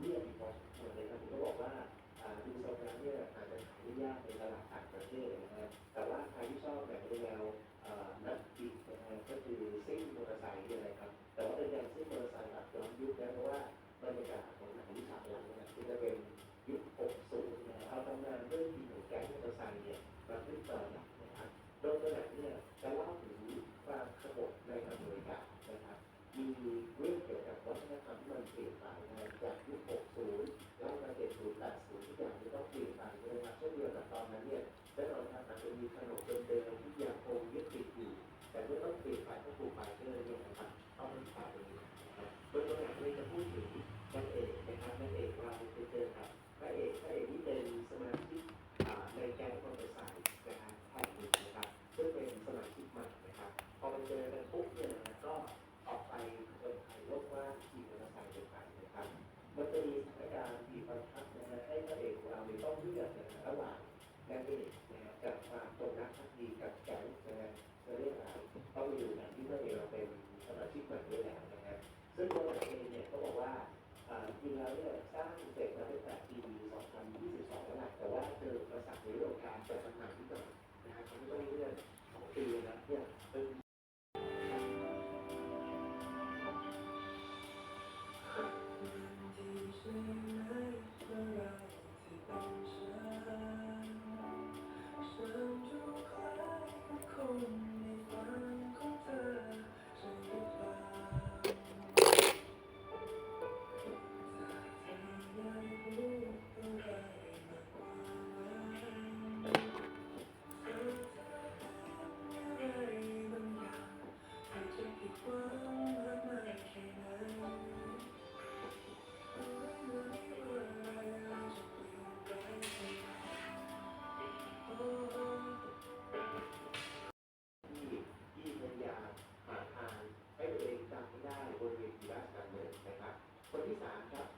เงียบพอสมควรเลยครับผมก็บอกว่าดูโซนเนี่ยอาจจะขายได้ยากในตลาดต่างประเทศนะฮะแต่ว่าใครที่ชอบแบบแนวนักบิดนะฮะก็คือซิ่งมอเตอร์ไซค์อะไรครับ แต่ว่าเป็นกางซิ่งมอเตอร์ไลาดและเด็กนะครับจากความตรงนักพัดีกับการนะฮะะเรียกหลาต้องอยู่หลังที่เมื่อเราเป็นสมาชิกใหม่ด้วยแล้วนรับซึ่งตัวหลังเองเนี่ยก็บอกว่าจริงแล้วเนี่ยสร้างเสร็จมาตั้งแต่ปี 2020 ที่สามครับ